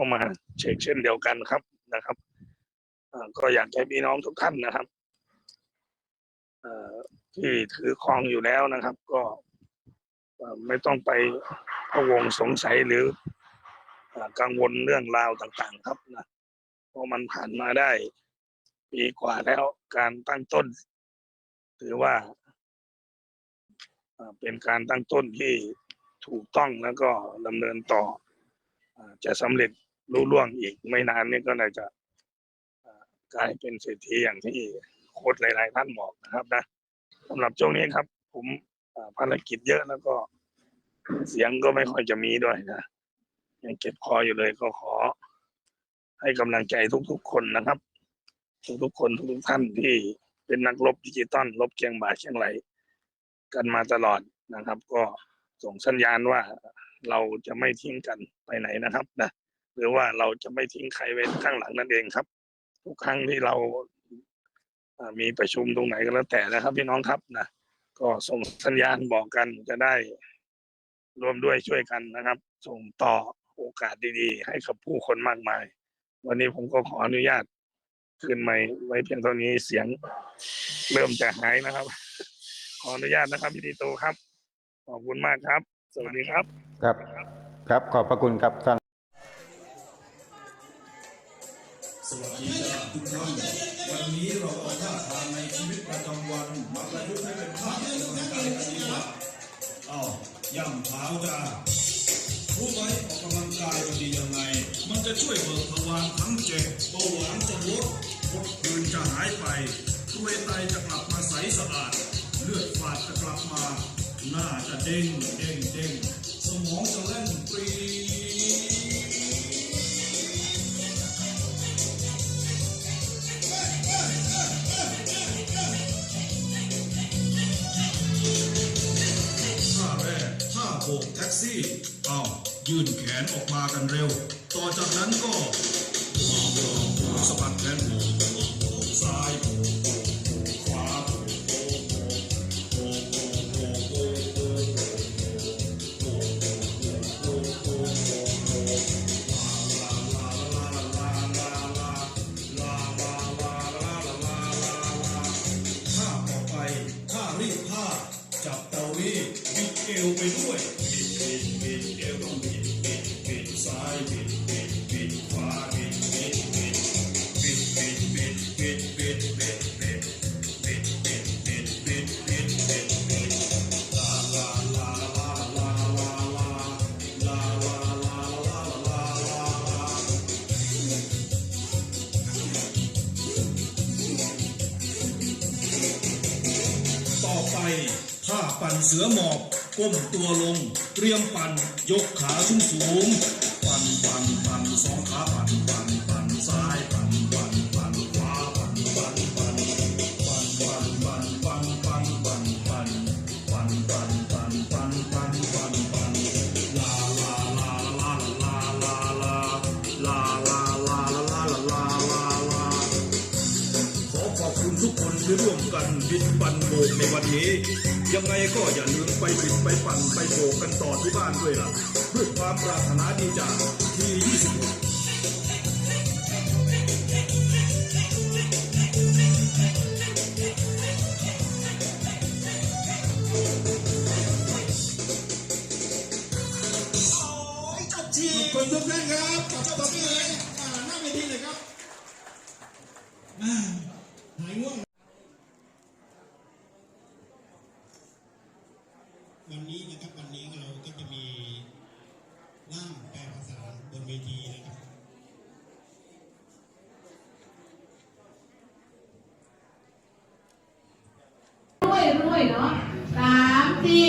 เข้ามาเช็คเช่นเดียวกันครับนะครับก็อยากให้พี่น้องทุกท่านนะครับที่ถือครองอยู่แล้วนะครับ ก็ไม่ต้องไปพะวงสงสัยหรืออกังวลเรื่องราวต่างๆ ครับนะเพราะมันผ่านมาได้ปีกว่าแล้วการตั้งต้น ถือว่าเป็นการตั้งต้นที่ถูกต้องแล้วก็ดำเนินต่อจะสำเร็จ รุ่ล่วงอีกไม่นานนี้ก็น่าจะกลายเป็นเศรษฐีอย่างที่โค้ดหลาย ๆ ท่านบอกนะครับนะสำหรับช่วงนี้ครับ ผมภารกิจเยอะแล้วก็เสียงก็ไม่ค่อยจะมีด้วยนะยังเก็บคออยู่เลยก็ขอ ให้กำลังใจทุก ๆ คนนะครับ ทุกๆคนทุกๆท่านที่เป็นนักรบดิจิตอลรบเคียงบ่าเคียงไหล กันมาตลอดนะครับ ก็ส่งสัญญาณว่าเราจะไม่ทิ้งกันไปไหนนะครับนะ หรือว่าเราจะไม่ทิ้งใครไว้ข้างหลังนั่นเองครับ ทุกครั้งที่เรามีประชุมตรงไหนก็แล้วแต่นะครับ พี่น้องครับนะก็ส่งสัญญาณบอกกันจะได้รวมด้วยช่วยกันนะครับ ส่งต่อโอกาสดีๆ ให้กับผู้คนมากมาย วันนี้ผมก็ขออนุญาตขึ้นไมค์ไว้เพียงเท่านี้เสียงเริ่มจะหายนะครับ ขออนุญาตนะครับพี่ติโตครับ ขอบคุณมากครับ สวัสดีครับ ครับ ครับขอบพระคุณครับท่าน สวัสดีครับทุกท่านวันนี้เราเอาท่าทางในชีวิตประจำวันมาประยุกต์ให้เป็นท่าออกกำลังกายกันดีกว่าอ้าวย่ำเท้าจ้ารู้ไหมออกกำลังกายมันดียังไง มันจะช่วยเบิกทวารทั้งเจ็ดเบาหวานจะลดพดคืนจะหายไปตัวยไตจะกลับมาใสสะอาด เลือดฝาดจะกลับมา หน้าจะเด้งเด้งเด้งสมองจะเล่นปรี บกแท็กซี่อ้าวยื่นแขนออกมากันเร็ว ต่อจากนั้นก็สะบัดแขนโบก วไปด้วยบิดบิดบิดเอวต้องบิดบิดบิดซ้ายบิดบิดบิดขวาบิดบิดบิดบิดบิดบิดบิดบิดบิดบิดบิดบิดบิดบิดบิดบิดบิดลาลาลาลาลาลาลาลาลาลาลาลาลาลาต่อไปท่าปั่นเสือหมอบ ก้มตัวลง เตรียมปั่น ยกขาสูงสูงปั่นปั่นปั่นสองขาปั่นปั่น กันบิดปั่นโบกในวันนี้ ยังไงก็อย่าลืมไปบิดไปปั่นไปโบกกันต่อที่บ้านด้วยล่ะด้วยความปรารถนาดีจากที่ 26คนทุกท่านครับขอบตบมือเลยหน้าเวทีเลยครับอ่าหายง่วง วันนี้นะครับวันนี้เราก็จะมีร่างแปลภาษาบน เวทีนะครับรวยรวยเนาะสามสี่